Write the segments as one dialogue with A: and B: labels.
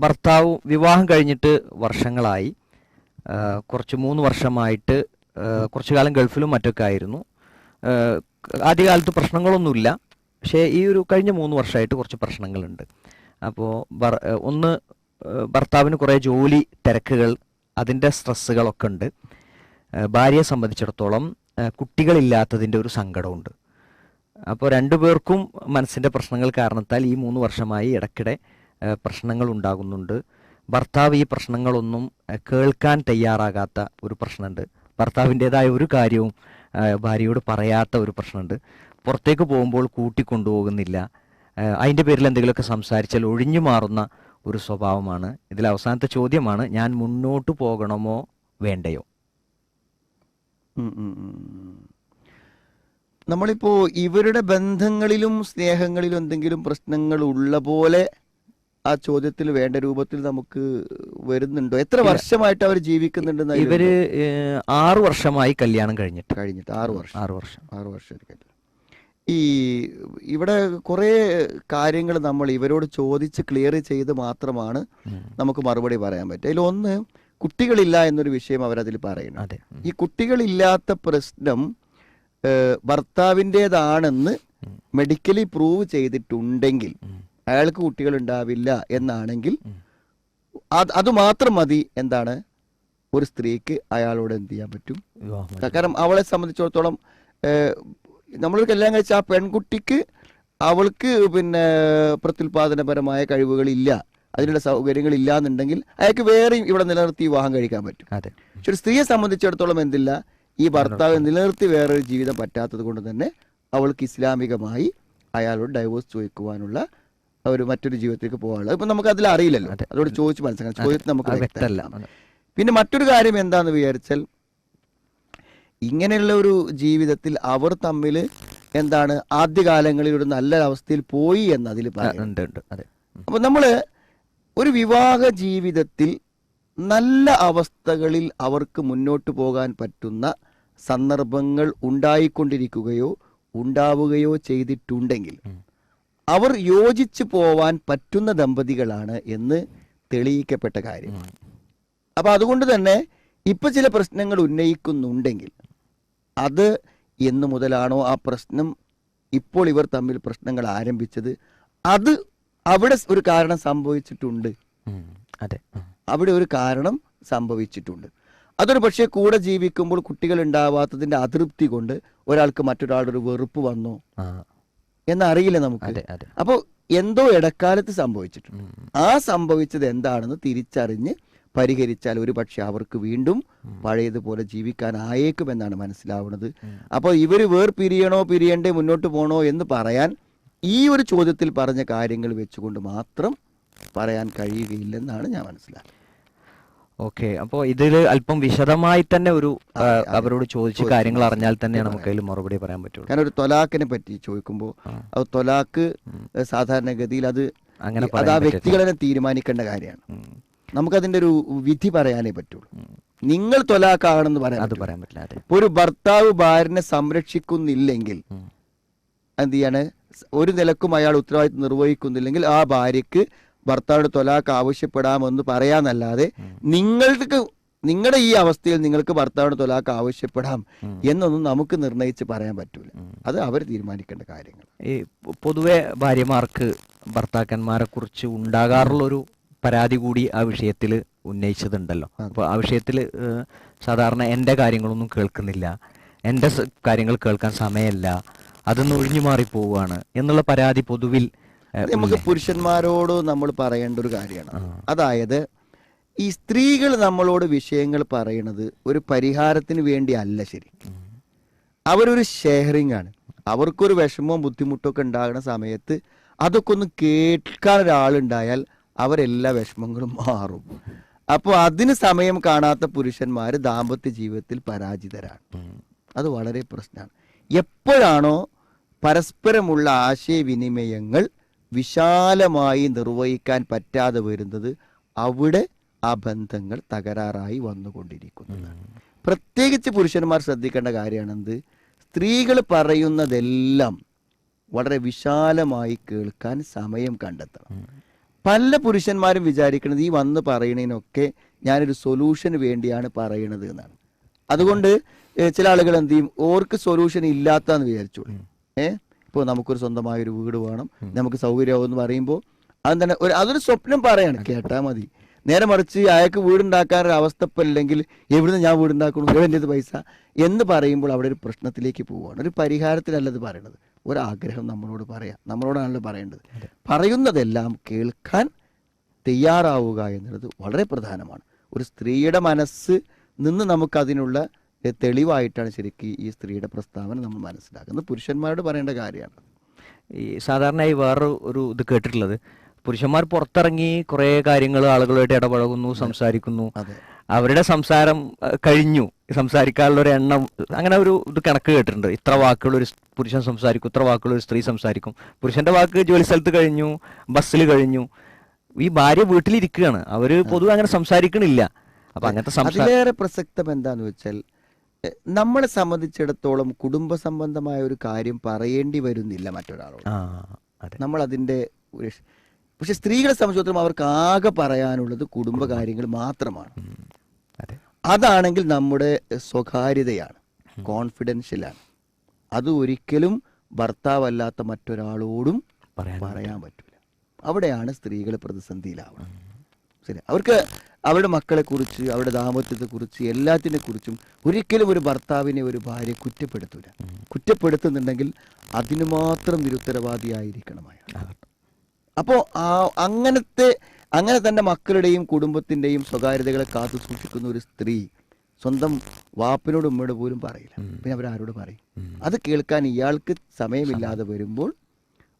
A: ഭർത്താവ് വിവാഹം കഴിഞ്ഞിട്ട് വർഷങ്ങളായി. കുറച്ച് മൂന്ന് വർഷമായിട്ട് കുറച്ചു കാലം ഗൾഫിലും മറ്റൊക്കെ ആയിരുന്നു. ആദ്യകാലത്ത് പ്രശ്നങ്ങളൊന്നുമില്ല. പക്ഷേ ഈ ഒരു കഴിഞ്ഞ മൂന്ന് വർഷമായിട്ട് കുറച്ച് പ്രശ്നങ്ങളുണ്ട്. അപ്പോൾ ഒന്ന് ഭർത്താവിന് കുറേ ജോലി തിരക്കുകൾ അതിന്റെ സ്ട്രെസ്സുകളൊക്കെ ഉണ്ട്. ഭാര്യയെ സംബന്ധിച്ചിടത്തോളം കുട്ടികളില്ലാത്തതിന്റെ ഒരു സങ്കടമുണ്ട്. അപ്പോൾ രണ്ടു പേർക്കും മനസ്സിന്റെ പ്രശ്നങ്ങൾ കാരണത്താൽ ഈ മൂന്ന് വർഷമായി ഇടയ്ക്കിടെ പ്രശ്നങ്ങൾ ഉണ്ടാകുന്നുണ്ട് ഭർത്താവ് ഈ പ്രശ്നങ്ങളൊന്നും കേൾക്കാൻ തയ്യാറാകാത്ത ഒരു പ്രശ്നമുണ്ട്. ഭർത്താവിന്റെതായ ഒരു കാര്യവും ഭാര്യയോട് പറയാത്ത ഒരു പ്രശ്നമുണ്ട്. പുറത്തേക്ക് പോകുമ്പോൾ കൂട്ടിക്കൊണ്ടുപോകുന്നില്ല. അതിന്റെ പേരിൽ എന്തെങ്കിലുമൊക്കെ സംസാരിച്ചാൽ ഒഴിഞ്ഞു മാറുന്ന ഒരു സ്വഭാവമാണ്. ഇതിൽ അവസാനത്തെ ചോദ്യമാണ് ഞാൻ മുന്നോട്ട് പോകണമോ വേണ്ടയോ?
B: ഉം, ഉം, ഉം. നമ്മളിപ്പോ ഇവരുടെ ബന്ധങ്ങളിലും സ്നേഹങ്ങളിലും എന്തെങ്കിലും പ്രശ്നങ്ങൾ ഉള്ള പോലെ ആ ചോദ്യത്തിൽ വേണ്ട രൂപത്തിൽ നമുക്ക് വരുന്നുണ്ടോ? എത്ര വർഷമായിട്ട് അവർ
A: ജീവിക്കുന്നുണ്ട് ഇവർ ആറ് വർഷമായി കല്യാണം കഴിഞ്ഞിട്ട്.
B: കഴിഞ്ഞിട്ട് ആറ് വർഷം.
A: ആറ് വർഷം.
B: ആറ് വർഷം ഈ ഇവിടെ കുറേ കാര്യങ്ങൾ നമ്മൾ ഇവരോട് ചോദിച്ച് ക്ലിയർ ചെയ്ത് മാത്രമാണ് നമുക്ക് മറുപടി പറയാൻ പറ്റുക. അതിലൊന്ന് കുട്ടികളില്ല എന്നൊരു വിഷയം അവരതിൽ പറയുന്നു
A: അതെ.
B: ഈ കുട്ടികളില്ലാത്ത പ്രശ്നം
A: ഭർത്താവിന്റെതാണെന്ന്
B: മെഡിക്കലി പ്രൂവ് ചെയ്തിട്ടുണ്ടെങ്കിൽ. അയാൾക്ക് കുട്ടികൾ ഉണ്ടാവില്ല എന്നാണെങ്കിൽ അത് അത് മാത്രം മതി എന്താണ്? ഒരു സ്ത്രീക്ക് അയാളോട് എന്ത് ചെയ്യാൻ പറ്റും? കാരണം അവളെ സംബന്ധിച്ചിടത്തോളം നമ്മൾ നമ്മളൊരു കല്യാണം കഴിച്ച ആ പെൺകുട്ടിക്ക് അവൾക്ക് പിന്നെ പ്രത്യുൽപാദനപരമായ കഴിവുകളില്ല. അതിനുള്ള സൗകര്യങ്ങൾ ഇല്ല എന്നുണ്ടെങ്കിൽ അയാൾക്ക് വേറെയും ഇവിടെ നിലനിർത്തി വിവാഹം കഴിക്കാൻ പറ്റും. പക്ഷെ ഒരു സ്ത്രീയെ സംബന്ധിച്ചിടത്തോളം എന്തില്ല? ഈ ഭർത്താവ് നിലനിർത്തി വേറൊരു ജീവിതം പറ്റാത്തത് കൊണ്ട് തന്നെ അവൾക്ക് ഇസ്ലാമികമായി അയാളോട് ഡൈവോഴ്സ് ചോദിക്കുവാനുള്ള ഒരു മറ്റൊരു ജീവിതത്തിലേക്ക് പോകാനുള്ളത് ഇപ്പൊ നമുക്ക് അതിൽ അറിയില്ലല്ലോ.
A: അതെ.
B: അതോട് ചോദിച്ച് മനസ്സിലാക്കാം ചോദ്യത്തിൽ നമുക്ക് വ്യക്തമല്ല. പിന്നെ മറ്റൊരു കാര്യം എന്താന്ന് വിചാരിച്ചാൽ ഇങ്ങനെയുള്ള ഒരു ജീവിതത്തിൽ അവർ തമ്മിൽ എന്താണ് ആദ്യകാലങ്ങളിൽ ഒരു നല്ല അവസ്ഥയിൽ പോയി എന്ന്
A: പറയുന്നുണ്ട്.
B: അപ്പൊ നമ്മൾ ഒരു വിവാഹ ജീവിതത്തിൽ നല്ല അവസ്ഥകളിൽ അവർക്ക് മുന്നോട്ട് പോകാൻ പറ്റുന്ന സന്ദർഭങ്ങൾ ഉണ്ടായിക്കൊണ്ടിരിക്കുകയോ ഉണ്ടാവുകയോ ചെയ്തിട്ടുണ്ടെങ്കിൽ. അവർ യോജിച്ചു പോവാൻ പറ്റുന്ന ദമ്പതികളാണ് എന്ന് തെളിയിക്കപ്പെട്ട കാര്യം.
A: അപ്പോൾ
B: അപ്പൊ അതുകൊണ്ട് തന്നെ ഇപ്പൊ ചില പ്രശ്നങ്ങൾ ഉന്നയിക്കുന്നുണ്ടെങ്കിൽ അത് എന്നു മുതലാണോ ആ പ്രശ്നം ഇപ്പോൾ ഇവർ തമ്മിൽ പ്രശ്നങ്ങൾ ആരംഭിച്ചത്? അത് അവിടെ ഒരു കാരണം സംഭവിച്ചിട്ടുണ്ട്.
A: അതെ.
B: അവിടെ ഒരു കാരണം സംഭവിച്ചിട്ടുണ്ട്. അതൊരു പക്ഷേ കൂടെ ജീവിക്കുമ്പോൾ കുട്ടികൾ ഉണ്ടാവാത്തതിന്റെ അതൃപ്തി കൊണ്ട് ഒരാൾക്ക് മറ്റൊരാളുടെ ഒരു വെറുപ്പ് വന്നോ. എന്നറിയില്ല നമുക്ക്. അപ്പോൾ എന്തോ ഇടക്കാലത്ത് സംഭവിച്ചിട്ടുണ്ട്. ആ സംഭവിച്ചത് എന്താണെന്ന് തിരിച്ചറിഞ്ഞ് പരിഹരിച്ചാൽ ഒരു പക്ഷെ അവർക്ക് വീണ്ടും പഴയതുപോലെ ജീവിക്കാനായേക്കുമെന്നാണ് മനസ്സിലാവുന്നത്. അപ്പോൾ ഇവർ പിരിയണോ പിരിയണ്ടേ മുന്നോട്ട് പോകണോ എന്ന് പറയാൻ ഈ ഒരു ചോദ്യത്തിൽ പറഞ്ഞ കാര്യങ്ങൾ വെച്ചുകൊണ്ട് മാത്രം പറയാൻ കഴിയുകയില്ലെന്നാണ് ഞാൻ മനസ്സിലാക്കുന്നത്.
A: ഓക്കെ അപ്പോൾ ഇതിൽ അല്പം വിശദമായി തന്നെ ഒരു. അവരോട് ചോദിച്ച് കാര്യങ്ങൾ അറിഞ്ഞാൽ തന്നെ. നമുക്ക് അതിൽ മറുപടി പറയാൻ പറ്റുള്ളൂ
B: കാരണം ഒരു തൊലാക്കിനെ പറ്റി ചോദിക്കുമ്പോൾ
A: ആ.
B: അത് തൊലാക്ക്. സാധാരണഗതിയിൽ അത്
A: അങ്ങനെ
B: അത് ആ
A: വ്യക്തികളെ
B: വ്യക്തികൾ തന്നെ തീരുമാനിക്കേണ്ട കാര്യമാണ്
A: നമുക്കതിന്റെ
B: നമുക്കതിന്റെ ഒരു വിധി പറയാനേ പറ്റുള്ളൂ. നിങ്ങൾ തൊലാക്കാണെന്ന് പറയാൻ
A: അത്. പറയാൻ പറ്റില്ല
B: ഒരു ഭർത്താവ് ഭാര്യനെ സംരക്ഷിക്കുന്നില്ലെങ്കിൽ. എന്ത് ചെയ്യാണ് ഒരു നിലക്കും അയാൾ ഉത്തരവാദിത്വം നിർവഹിക്കുന്നില്ലെങ്കിൽ ആ ഭാര്യക്ക് ഭർത്താവിന്റെ തൊലാക്ക് ആവശ്യപ്പെടാമെന്ന് പറയാന്നല്ലാതെ. നിങ്ങൾക്ക് നിങ്ങളുടെ ഈ അവസ്ഥയിൽ നിങ്ങൾക്ക് ഭർത്താവിന് തൊലാക്ക് ആവശ്യപ്പെടാം എന്നൊന്നും നമുക്ക് നിർണയിച്ച് പറയാൻ പറ്റൂല. അത് അവർ തീരുമാനിക്കേണ്ട കാര്യങ്ങൾ
A: ഈ പൊതുവെ ഭാര്യമാർക്ക് ഭർത്താക്കന്മാരെ കുറിച്ച് ഉണ്ടാകാറുള്ള ഒരു പരാതി കൂടി ആ വിഷയത്തിൽ ഉന്നയിച്ചതുണ്ടല്ലോ.
B: അപ്പൊ
A: അപ്പോൾ ആ വിഷയത്തിൽ സാധാരണ എന്റെ കാര്യങ്ങളൊന്നും കേൾക്കുന്നില്ല. എന്റെ കാര്യങ്ങൾ കേൾക്കാൻ സമയമില്ല. അതൊന്നും ഒഴിഞ്ഞു മാറി പോവുകയാണ് എന്നുള്ള പരാതി പൊതുവിൽ
B: നമുക്ക് പുരുഷന്മാരോട് നമ്മൾ പറയേണ്ട ഒരു കാര്യമാണ്. അതായത് ഈ സ്ത്രീകൾ നമ്മളോട് വിഷയങ്ങൾ പറയണത് ഒരു പരിഹാരത്തിന് വേണ്ടി അല്ല ശരി. അവരൊരു ഷെയറിംഗ് ആണ് അവർക്കൊരു വിഷമവും ബുദ്ധിമുട്ടൊക്കെ ഉണ്ടാകുന്ന സമയത്ത് അതൊക്കെ ഒന്ന് കേൾക്കാൻ ഒരാളുണ്ടായാൽ അവരെല്ലാ വിഷമങ്ങളും മാറും. അപ്പോൾ അതിന് സമയം കാണാത്ത പുരുഷന്മാർ ദാമ്പത്യ ജീവിതത്തിൽ പരാജിതരാണ്. അത് വളരെ പ്രശ്നമാണ്. എപ്പോഴാണോ പരസ്പരമുള്ള ആശയവിനിമയങ്ങൾ വിശാലമായി നിർവഹിക്കാൻ പറ്റാതെ വരുന്നത് അവിടെ ആ ബന്ധങ്ങൾ തകരാറായി വന്നുകൊണ്ടിരിക്കുന്നതാണ് പ്രത്യേകിച്ച് പുരുഷന്മാർ ശ്രദ്ധിക്കേണ്ട കാര്യമാണെന്ത്? സ്ത്രീകൾ പറയുന്നതെല്ലാം വളരെ വിശാലമായി കേൾക്കാൻ സമയം കണ്ടെത്തണം. പല പുരുഷന്മാരും വിചാരിക്കുന്നത് ഈ വന്ന് പറയണതിനൊക്കെ ഞാനൊരു സൊല്യൂഷന് വേണ്ടിയാണ് പറയണത് എന്നാണ്. അതുകൊണ്ട് ചില ആളുകൾ എന്ത് ചെയ്യും? ഓർക്ക് സൊല്യൂഷൻ ഇല്ലാത്തന്ന് വിചാരിച്ചോളൂ. ഏ? ഇപ്പോൾ നമുക്കൊരു സ്വന്തമായ ഒരു വീട് വേണം. നമുക്ക് സൗകര്യമാവും എന്ന് പറയുമ്പോൾ അത് തന്നെ ഒരു അതൊരു സ്വപ്നം പറയാണ്. കേട്ടാൽ മതി. നേരെ മറിച്ച് അയാൾക്ക് വീടുണ്ടാക്കാൻ ഒരു അവസ്ഥ ഇപ്പം ഇല്ലെങ്കിൽ എവിടുന്ന് ഞാൻ വീടുണ്ടാക്കണം? എവിടെയത് പൈസ? എന്ന് പറയുമ്പോൾ അവിടെ ഒരു പ്രശ്നത്തിലേക്ക് പോവുകയാണ്. ഒരു പരിഹാരത്തിനല്ലത് പറയണത്. ഒരാഗ്രഹം നമ്മളോട് പറയാം. നമ്മളോടാണല്ലോ പറയേണ്ടത്. പറയുന്നതെല്ലാം കേൾക്കാൻ തയ്യാറാവുക എന്നുള്ളത് വളരെ പ്രധാനമാണ്. ഒരു സ്ത്രീയുടെ മനസ്സ് നിന്ന് നമുക്കതിനുള്ള തെളിവായിട്ടാണ് ശരിക്കും ഈ സ്ത്രീയുടെ പ്രസ്താവന നമ്മൾ മനസ്സിലാക്കുന്നത്. പുരുഷന്മാരോട് പറയേണ്ട കാര്യമാണ്.
A: ഈ സാധാരണയായി വേറൊരു ഒരു ഇത് കേട്ടിട്ടുള്ളത്. പുരുഷന്മാർ പുറത്തിറങ്ങി കുറേ കാര്യങ്ങൾ ആളുകളുമായിട്ട് ഇടപഴകുന്നു സംസാരിക്കുന്നു. അവരുടെ സംസാരം കഴിഞ്ഞു. സംസാരിക്കാനുള്ള ഒരു എണ്ണം അങ്ങനെ ഒരു ഇത് കണക്ക് കേട്ടിട്ടുണ്ട്. ഇത്ര വാക്കുകൾ ഒരു പുരുഷൻ സംസാരിക്കും ഇത്ര വാക്കുകൾ ഒരു സ്ത്രീ സംസാരിക്കും. പുരുഷന്റെ വാക്ക് ജോലി സ്ഥലത്ത് കഴിഞ്ഞു ബസ്സിൽ കഴിഞ്ഞു. ഈ ഭാര്യ വീട്ടിലിരിക്കുകയാണ്. അവർ പൊതുവെ അങ്ങനെ സംസാരിക്കണില്ല. അപ്പൊ അങ്ങനത്തെ
B: അതിലേറെ പ്രസക്തം എന്താന്ന് വെച്ചാൽ നമ്മളെ സംബന്ധിച്ചിടത്തോളം കുടുംബ സംബന്ധമായ ഒരു കാര്യം പറയേണ്ടി വരുന്നില്ല മറ്റൊരാളോട്. നമ്മൾ അതിന്റെ പക്ഷെ സ്ത്രീകളെ സംബന്ധിച്ചിടത്തോളം അവർക്ക് ആകെ പറയാനുള്ളത് കുടുംബ കാര്യങ്ങൾ മാത്രമാണ്.
A: അതെ.
B: അതാണെങ്കിൽ നമ്മുടെ സ്വകാര്യതയാണ് കോൺഫിഡൻഷ്യലാണ്. അത് ഒരിക്കലും ഭർത്താവല്ലാത്ത മറ്റൊരാളോടും
A: പറയാൻ
B: പറയാൻ പറ്റില്ല. അവിടെയാണ് സ്ത്രീകൾ പ്രതിസന്ധിയിലാവുന്നത്. ശരി അവർക്ക് അവരുടെ മക്കളെ കുറിച്ച് അവരുടെ ദാമ്പത്യത്തെ കുറിച്ച് എല്ലാത്തിനെ കുറിച്ചും ഒരിക്കലും ഒരു ഭർത്താവിനെ ഒരു ഭാര്യ കുറ്റപ്പെടുത്തൂല. കുറ്റപ്പെടുത്തുന്നുണ്ടെങ്കിൽ അതിനു മാത്രം നിരുത്തരവാദിയായിരിക്കണം അയാൾ. അപ്പോൾ ആ അങ്ങനത്തെ അങ്ങനെ തന്നെ മക്കളുടെയും കുടുംബത്തിന്റെയും സ്വകാര്യതകളെ കാത്തു സൂക്ഷിക്കുന്ന ഒരു സ്ത്രീ സ്വന്തം വാപ്പിനോട് ഉമ്മയോട് പോലും പറയില്ല. പിന്നെ അവരാരോട് പറയും. അത് കേൾക്കാൻ ഇയാൾക്ക് സമയമില്ലാതെ വരുമ്പോൾ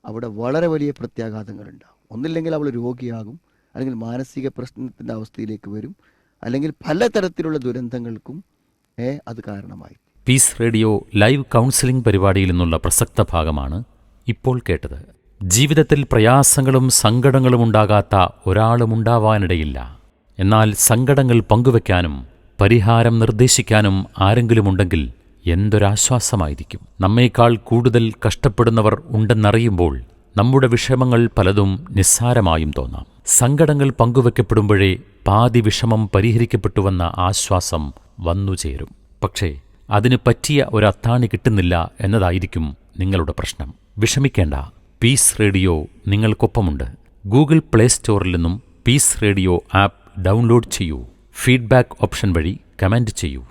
B: അവിടെ വളരെ വലിയ പ്രത്യാഘാതങ്ങൾ ഉണ്ടാവും ഒന്നില്ലെങ്കിൽ അവൾ രോഗിയാകും. അല്ലെങ്കിൽ മാനസിക പ്രശ്നത്തിന്റെ അവസ്ഥയിലേക്ക് വരും. അല്ലെങ്കിൽ പലതരത്തിലുള്ള ദുരന്തങ്ങൾക്കും അത് കാരണമായി.
C: പീസ് റേഡിയോ ലൈവ് കൗൺസിലിംഗ് പരിപാടിയിൽ നിന്നുള്ള പ്രസക്ത ഭാഗമാണ് ഇപ്പോൾ കേട്ടത്. ജീവിതത്തിൽ പ്രയാസങ്ങളും സങ്കടങ്ങളും ഉണ്ടാകാത്ത ഒരാളുമുണ്ടാവാനിടയില്ല എന്നാൽ സങ്കടങ്ങൾ പങ്കുവെക്കാനും പരിഹാരം നിർദ്ദേശിക്കാനും ആരെങ്കിലുമുണ്ടെങ്കിൽ എന്തൊരാശ്വാസമായിരിക്കും. നമ്മേക്കാൾ കൂടുതൽ കഷ്ടപ്പെടുന്നവർ ഉണ്ടെന്നറിയുമ്പോൾ നമ്മുടെ വിഷമങ്ങൾ പലതും നിസ്സാരമായും തോന്നാം. സങ്കടങ്ങൾ പങ്കുവെക്കപ്പെടുമ്പോഴേ പാതി വിഷമം പരിഹരിക്കപ്പെട്ടുവെന്ന ആശ്വാസം വന്നുചേരും പക്ഷേ അതിന് പറ്റിയ ഒരു അത്താണി കിട്ടുന്നില്ല എന്നതായിരിക്കും നിങ്ങളുടെ പ്രശ്നം. വിഷമിക്കേണ്ട. പീസ് റേഡിയോ നിങ്ങൾക്കൊപ്പമുണ്ട്. ഗൂഗിൾ പ്ലേ സ്റ്റോറിൽ നിന്നും പീസ് റേഡിയോ ആപ്പ് ഡൗൺലോഡ് ചെയ്യൂ. ഫീഡ്ബാക്ക് ഓപ്ഷൻ വഴി കമന്റ് ചെയ്യൂ.